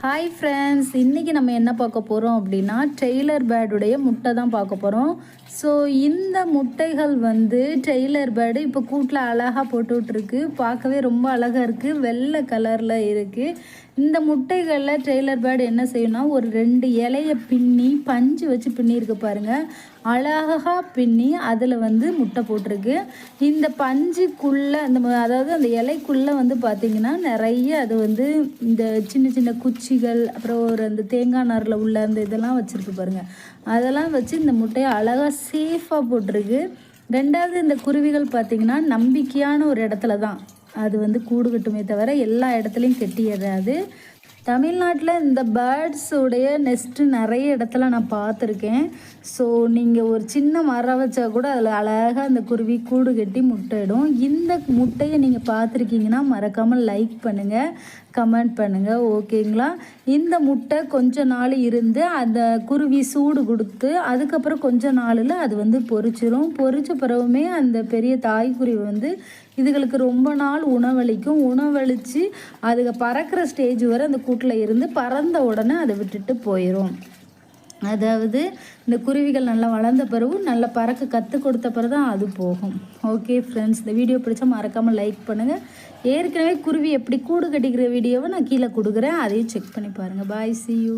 Hi friends இன்றைக்கி நம்ம என்ன பார்க்க போகிறோம் அப்படின்னா டெய்லர் பேர்டுடைய முட்டை தான் பார்க்க போகிறோம் ஸோ இந்த முட்டைகள் வந்து டெய்லர் பேர்டு இப்போ கூட்டில் அழகாக போட்டுட்ருக்கு. பார்க்கவே ரொம்ப அழகாக இருக்குது வெள்ளை கலரில் இருக்குது இந்த முட்டைகளில் டெய்லர் பேர்டு என்ன செய்யணும்னா ஒரு ரெண்டு இலையை பின்னி பஞ்சு வச்சு பின்னிருக்கு பாருங்கள் அழகாக பின்னி அதில் வந்து முட்டை போட்டிருக்கு. இந்த பஞ்சுக்குள்ளே அந்த அதாவது அந்த இலைக்குள்ளே வந்து பார்த்திங்கன்னா நிறைய அது வந்து இந்த சின்ன சின்ன குச்சிகள் அப்புறம் ஒரு அந்த தேங்காய் நாரில் உள்ள அந்த இதெல்லாம் வச்சுருக்கு பாருங்கள் அதெல்லாம் வச்சு இந்த முட்டையை அழகாக சேஃபாக போட்டிருக்கு. ரெண்டாவது இந்த குருவிகள் பார்த்திங்கன்னா நம்பிக்கையான ஒரு இடத்துல தான். அது வந்து கூடு கட்டுமே தவிர எல்லா இடத்துலையும் கெட்டிடுறாது தமிழ்நாட்டில் இந்த பேர்ட்ஸுடைய நெஸ்ட்டு நிறைய இடத்துல நான் பார்த்துருக்கேன். ஸோ நீங்கள் ஒரு சின்ன மரம் வச்சா கூட அதில் அழகாக அந்த குருவி கூடு கட்டி முட்டையிடும். இந்த முட்டையை நீங்கள் பார்த்துருக்கீங்கன்னா மறக்காமல் லைக் பண்ணுங்கள் கமெண்ட் பண்ணுங்கள் ஓகேங்களா இந்த முட்டை கொஞ்ச நாள் இருந்து அந்த குருவி சூடு கொடுத்து அதுக்கப்புறம் கொஞ்ச நாளில் அது வந்து பொறிச்சிரும் பொறிச்ச பிறகுமே அந்த பெரிய தாய்க்குருவி வந்து இதுகளுக்கு ரொம்ப நாள் உணவளிக்கும். உணவளித்து அதுக்கு பறக்கிற ஸ்டேஜ் வரை அந்த கூட்டில் இருந்து பறந்த உடனே அதை விட்டுட்டு போயிடும் அதாவது இந்த குருவிகள் நல்லா வளர்ந்த பிறகு நல்லா பறக்க கற்றுக் கொடுத்த பிறகு தான் அது போகும். ஓகே ஃப்ரெண்ட்ஸ் இந்த வீடியோ பிடிச்சா மறக்காமல் லைக் பண்ணுங்கள் ஏற்கனவே குருவி எப்படி கூடு கட்டிக்கிற வீடியோவை நான் கீழே கொடுக்குறேன். அதையும் செக் பண்ணி பாருங்கள் பாய் சி யூ